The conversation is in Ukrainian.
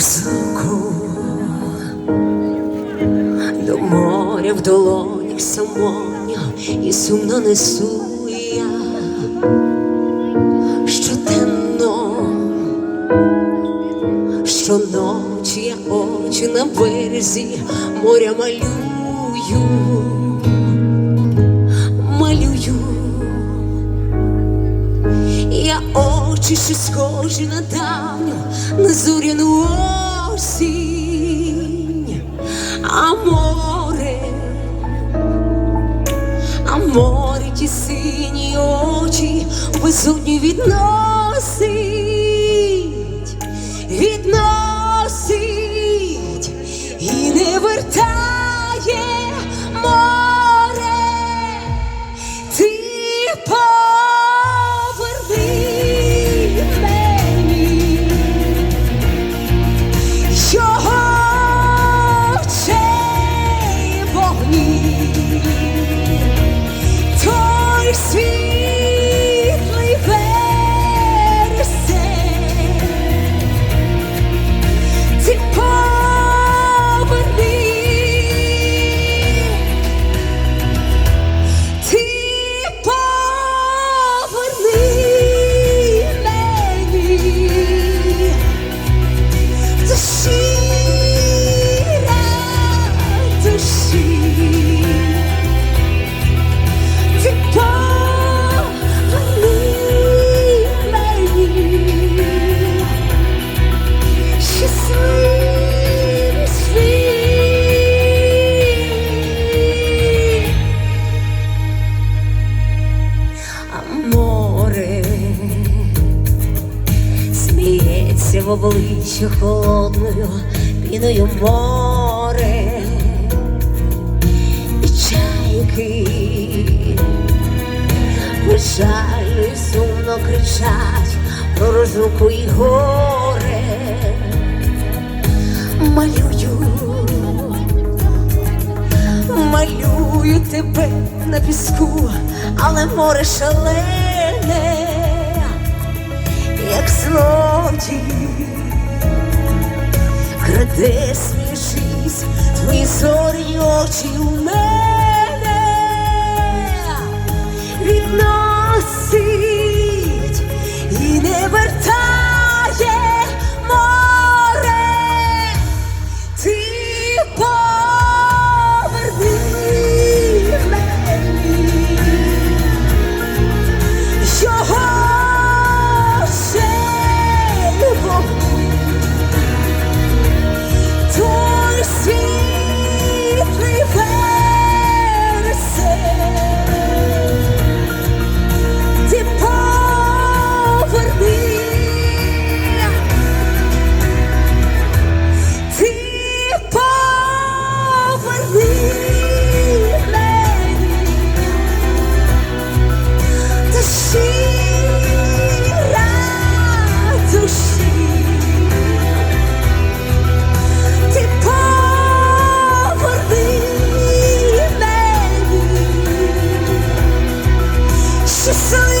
Високо до моря в долонях самоня і сумно несу я щоденно, щоночі я очі на березі моря малюю. Очі, що схожі на давню, на зоряну осінь, а море, а море ті сині очі безодні відносить, відносить в обличчя холодною піною море. І чайки. Печально і сумно кричать про розлуку і горе. Малюю. Малюю тебе на піску, але море шалене, як злодій, краде смішись, твої зорі очі у мене so